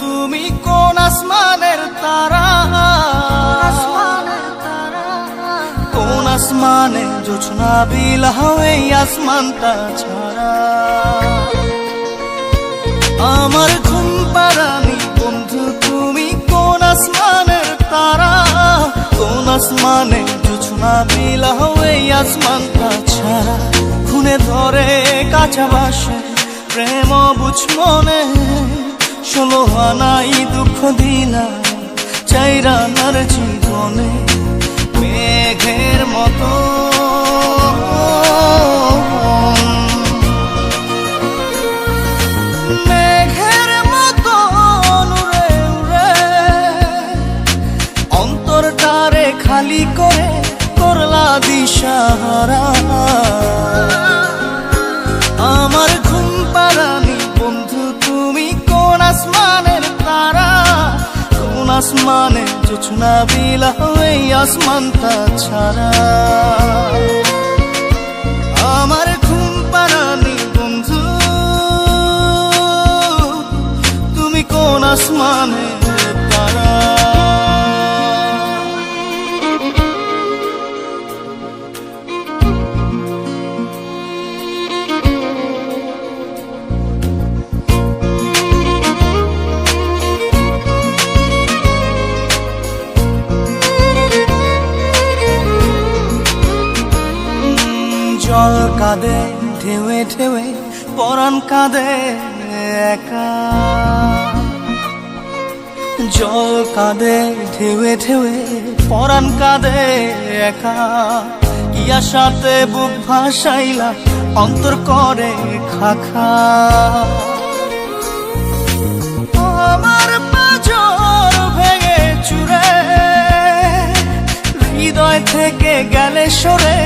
তুমি কোন আসমানের তারা? কোন আসমানে জোছনা বিল এই আসমানটা ছাড়া? আমার ঘুম পারানি বন্ধু তুমি কোন আসমানের তারা? কোন আসমানে জোছনা বিল এই আসমানটা ছাড়া? খুনে ধরে কাছাবাসে প্রেম বুঝ মনে। ষোলো আনাই দুঃখ দিলা চাইরা নার জীবনে মেঘের মতো। মেঘের মতো উড়ে খালি করে করলা দিশাহারা। আসমানে জোছনা বিলাও এই আসমানটা ছাড়া। আমার ঘুম পারানি বন্ধু তুমি কোন আসমানে জল কাঁদে ঢেউে ঢেউে পরাণ কাঁদে একা। জল কাঁদে ঢেউে ঢেউে পরাণ কাঁদে একা। ইয়া সাথে বুক ভাসাইলা, অন্তর করে খাখা। আমার হৃদয় থেকে গেলে সরে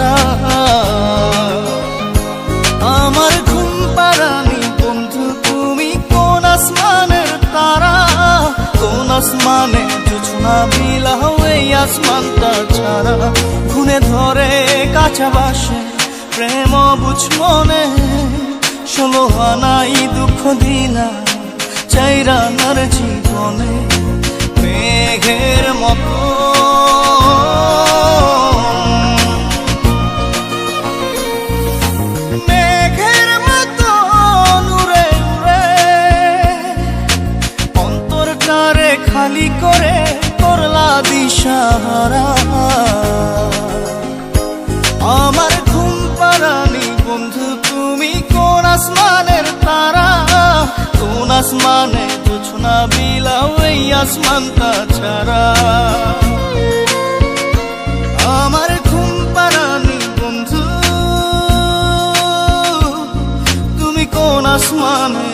আমায় আমার ঘুম পারানি কোন আসমানের তারা? কোন আসমানে জোছনা বিলাও এই আসমানটা ছাড়া। ঘুনে ধরে কাঁচা বাসে, প্রেম বুঝ মনে। ষোলো আনাই দুঃখ দিলা চাইরা নার জীবনে। জানে কিছু না বিলাও এই আসমানটা ছাড়া আমার ঘুম পারানি বন্ধু তুমি কোন আসমানে